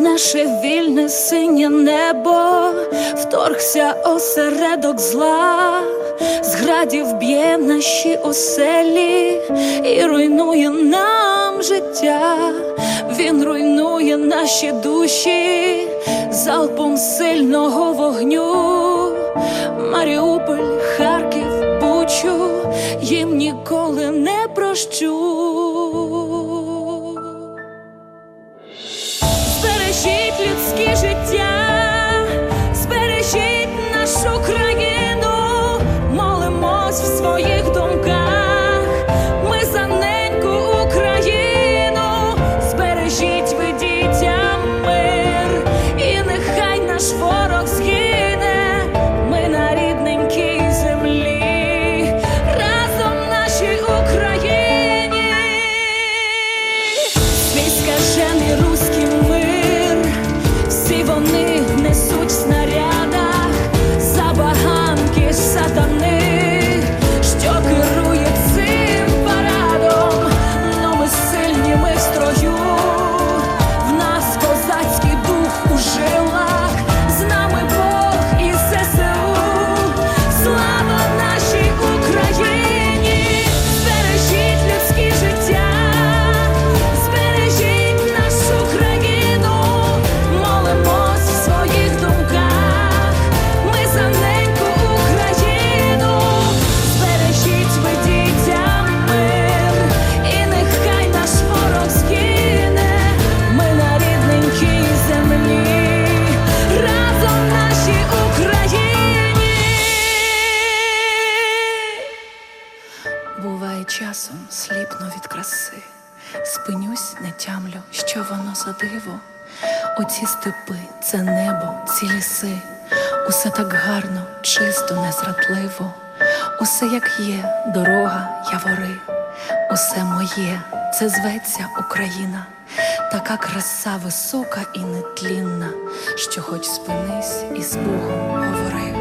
наше вільне синє небо, вторгся осередок зла, з градів б'є наші оселі і руйнує нам життя, він руйнує наші душі залпом сильного вогню. Маріуполь, Харків, Бучу, їм ніколи не прощу. Сліпну від краси, спинюсь, не тямлю, що воно за диво. Оці степи, це небо, ці ліси, усе так гарно, чисто, незрадливо, усе як є, дорога, явори, усе моє, це зветься Україна, така краса висока і нетлінна, що хоч спинись і з Богом говори.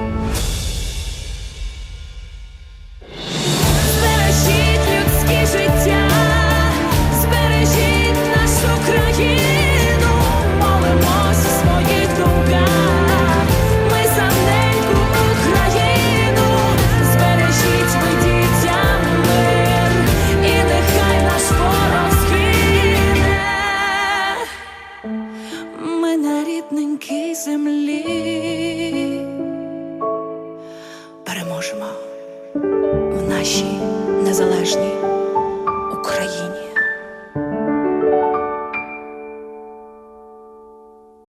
Нашій незалежній